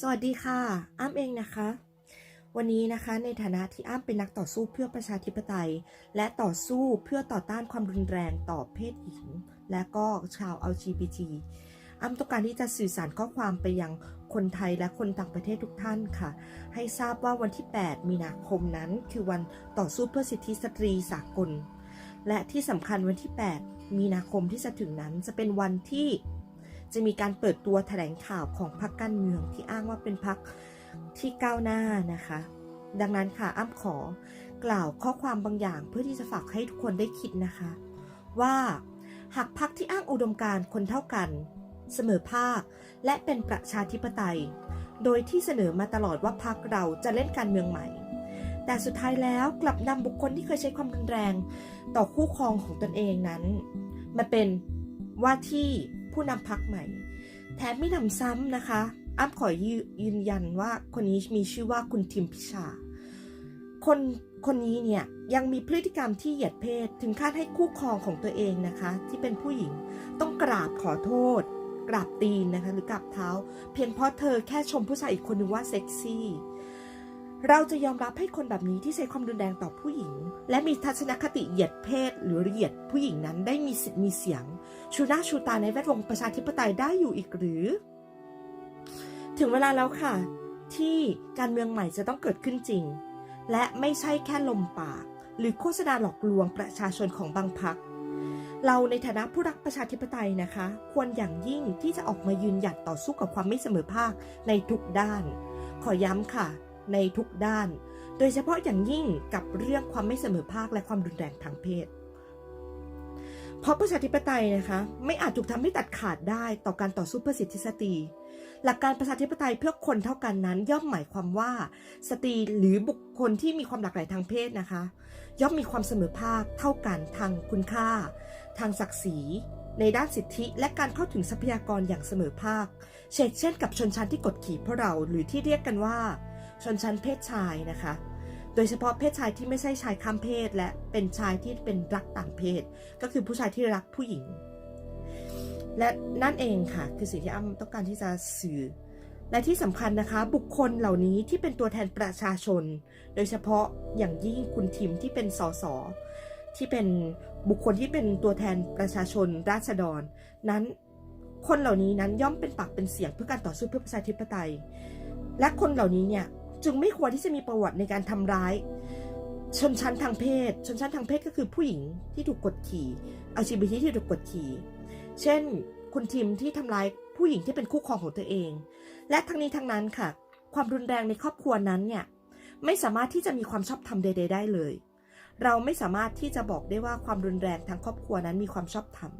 สวัสดีค่ะ อ้ำเองนะคะ วันนี้นะคะในฐานะที่อ้ำเป็นนักต่อสู้เพื่อประชาธิปไตย และต่อสู้เพื่อต่อต้านความรุนแรงต่อเพศหญิง และก็ชาว LGBT อ้ำต้องการที่จะสื่อสารข้อความไปยังคนไทยและคนต่างประเทศทุกท่านค่ะ ให้ทราบว่าวันที่ 8 มีนาคมนั้น คือวันต่อสู้เพื่อสิทธิสตรีสากล และที่สำคัญวันที่ 8 มีนาคมที่จะถึงนั้นจะเป็นวันที่ จะมีการเปิดตัวแถลงข่าวของพรรคการเมืองที่อ้างว่าเป็นพรรคที่ก้าวหน้านะคะ ดังนั้นค่ะอ้ำขอกล่าวข้อความบางอย่างเพื่อที่จะฝากให้ทุกคนได้คิดนะคะ ว่าหากพรรคที่อ้างอุดมการณ์คนเท่ากัน เสมอภาค และเป็นประชาธิปไตย โดยที่เสนอมาตลอดว่าพรรคเราจะเล่นการเมืองใหม่ แต่สุดท้ายแล้วกลับนำบุคคลที่เคยใช้ความรุนแรง ต่อคู่ครองของตนเองนั้น มาเป็นว่าที่ ผู้นำพักใหม่ แถมไม่นำซ้ำนะคะ อ้ำขอยืยืนยันว่าคนนี้มีชื่อว่าคุณทิมพิชา คนคนนี้เนี่ยยังมีพฤติกรรมที่เหยียดเพศ ถึงขั้นให้คู่ครองของตัวเองนะคะ ที่เป็นผู้หญิงต้องกราบขอโทษ กราบตีนนะคะ หรือกราบเท้า เพียงเพราะเธอแค่ชมผู้ชายอีกคนนึงว่าเซ็กซี่ เราจะยอมรับให้คนแบบนี้ที่ใช้ความรุนแรงต่อผู้หญิง และมีทัศนคติเหยียดเพศหรือเหยียดผู้หญิงนั้นได้มีสิทธิ์มีเสียง ชูหน้าชูตาในแวดวงประชาธิปไตยได้อยู่อีกหรือ ถึงเวลาแล้วค่ะ ที่การเมืองใหม่จะต้องเกิดขึ้นจริง และไม่ใช่แค่ลมปาก หรือโฆษณาหลอกลวงประชาชนของบางพักเราในฐานะผู้รักประชาธิปไตยนะคะ ควรอย่างยิ่งที่จะออกมายืนหยัดต่อสู้กับความไม่เสมอภาคในทุกด้าน ขอย้ำค่ะ ในทุกด้าน โดยเฉพาะอย่างยิ่งกับเรื่องความไม่เสมอภาคและความรุนแรงทางเพศ เพราะประชาธิปไตยนะคะไม่อาจถูกทำให้ตัดขาดได้ต่อการต่อสู้เพื่อสิทธิสตรี หลักการประชาธิปไตยเพื่อคนเท่ากันนั้น ย่อมหมายความว่าสตรีหรือบุคคลที่มีความหลากหลายทางเพศนะคะ ย่อมมีความเสมอภาคเท่ากันทางคุณค่า ทางศักดิ์ศรีในด้านสิทธิและการเข้าถึงทรัพยากรอย่างเสมอภาค เช่นเช่นกับชนชั้นที่กดขี่พวกเราหรือที่เรียกกันว่า ชนชั้นเพศชายนะคะ โดยเฉพาะเพศชายที่ไม่ใช่ชายข้ามเพศ และเป็นชายที่เป็นรักต่างเพศ ก็คือผู้ชายที่รักผู้หญิง และนั่นเองค่ะ คือสิ่งที่อ้ำต้องการที่จะสื่อ และที่สำคัญนะคะ บุคคลเหล่านี้ที่เป็นตัวแทนประชาชน โดยเฉพาะอย่างยิ่งคุณทิมที่เป็นสสที่เป็นบุคคลที่เป็นตัวแทนประชาชนราษฎร นั้นคนเหล่านี้นั้นย่อมเป็นปากเป็นเสียงเพื่อการต่อสู้เพื่อประชาธิปไตย และคนเหล่านี้เนี่ย จึงไม่ควรที่จะมีประวัติในการทำร้าย ชนชั้นทางเพศ ชนชั้นทางเพศก็คือผู้หญิงที่ถูกกดขี่ LGBT ที่ถูกกดขี่ เช่น คุณทิมที่ทำร้ายผู้หญิงที่เป็นคู่ครองของตัวเอง และทั้งนี้ทั้งนั้นค่ะ ความรุนแรงในครอบครัวนั้นเนี่ยไม่สามารถที่จะมีความชอบธรรมใด ๆ ได้เลย เราไม่สามารถที่จะบอกได้ว่าความรุนแรงทางครอบครัวนั้นมีความชอบธรรม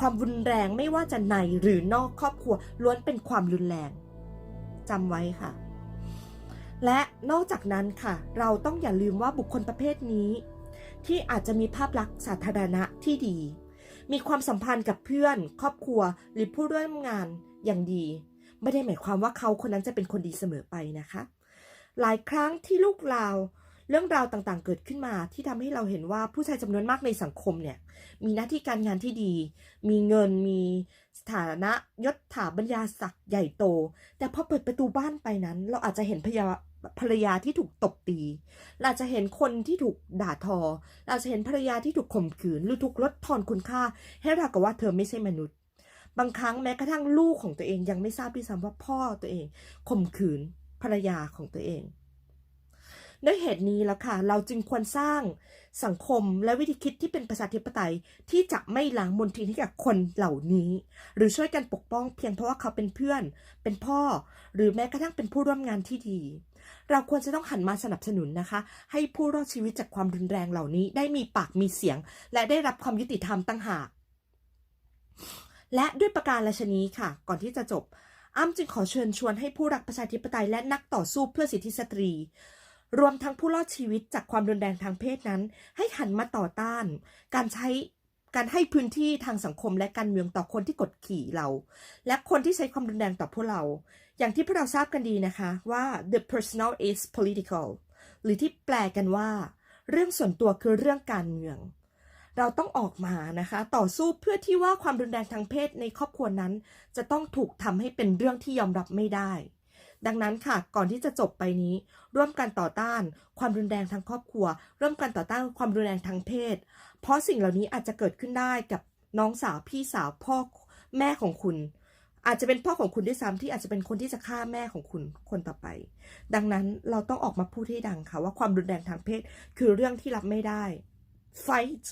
ความรุนแรงไม่ว่าจะในหรือนอกครอบครัวล้วนเป็นความรุนแรงจำไว้ค่ะ และนอกจากนั้นค่ะ เราต้องอย่าลืมว่าบุคคลประเภทนี้ ที่อาจจะมีภาพลักษณ์สาธารณะที่ดี มีความสัมพันธ์กับเพื่อน ครอบครัวหรือผู้ร่วมงานอย่างดี ไม่ได้หมายความว่าเขาคนนั้นจะเป็นคนดีเสมอไปนะคะ หลายครั้งที่ลูกเราเรื่องราวต่างๆ เกิดขึ้นมาที่ทำให้เราเห็นว่าผู้ชายจำนวนมากในสังคมเนี่ย มีหน้าที่การงานที่ดี มีเงินมีสถานะยศถาบรรยาศักดิ์ใหญ่โต แต่พอเปิดประตูบ้านไปนั้น เราอาจจะเห็นภรรยา ภรรยาที่ถูกตบตี เราจะเห็นคนที่ถูกด่าทอ เราจะเห็นภรรยาที่ถูกข่มขืน หรือถูกลดทอนคุณค่า ให้รากับว่าเธอไม่ใช่มนุษย์ บางครั้งแม้กระทั่งลูกของตัวเองยังไม่ทราบด้วยซ้ำว่าพ่อตัวเองข่มขืนภรรยาของตัวเอง ด้วยเหตุนี้แล้วค่ะ เราจึงควรสร้างสังคมและวิธีคิดที่เป็นประชาธิปไตยที่จะไม่ล้างมลทินให้กับคนเหล่านี้ หรือช่วยกันปกป้องเพียงเพราะว่าเขาเป็นเพื่อน เป็นพ่อ หรือแม้กระทั่งเป็นผู้ร่วมงานที่ดี เราควรจะต้องหันมาสนับสนุนนะคะ ให้ผู้รอดชีวิตจากความรุนแรงเหล่านี้ ได้มีปากมีเสียง และได้รับความยุติธรรมตั้งหากและด้วยประการราชนี้ค่ะ ก่อนที่จะจบอ้ำจึงขอเชิญชวนให้ผู้รักประชาธิปไตยและนักต่อสู้เพื่อสิทธิสตรี รวมทั้งผู้รอดชีวิตจากความรุนแรงทางเพศนั้น ให้หันมาต่อต้าน การใช้การให้พื้นที่ทางสังคมและการเมืองต่อคนที่กดขี่เรา และคนที่ใช้ความรุนแรงต่อพวกเรา อย่างที่พวกเราทราบกันดีนะคะว่า the personal is political หรือที่แปลกันว่า เรื่องส่วนตัวคือเรื่องการเมือง เราต้องออกมานะคะ ต่อสู้เพื่อที่ว่าความรุนแรงทางเพศในครอบครัวนั้น จะต้องถูกทำให้เป็นเรื่องที่ยอมรับไม่ได้ ดังนั้นค่ะ ก่อนที่จะจบไปนี้ ร่วมกันต่อต้านความรุนแรงทางครอบครัว ร่วมกันต่อต้านความรุนแรงทางเพศ เพราะสิ่งเหล่านี้อาจจะเกิดขึ้นได้กับน้องสาวพี่สาวพ่อแม่ของคุณ อาจจะเป็นพ่อของคุณด้วยซ้ำที่อาจจะเป็นคนที่จะฆ่าแม่ของคุณคนต่อไป ดังนั้นเราต้องออกมาพูดให้ดังค่ะว่าความรุนแรงทางเพศคือเรื่องที่รับไม่ได้ fight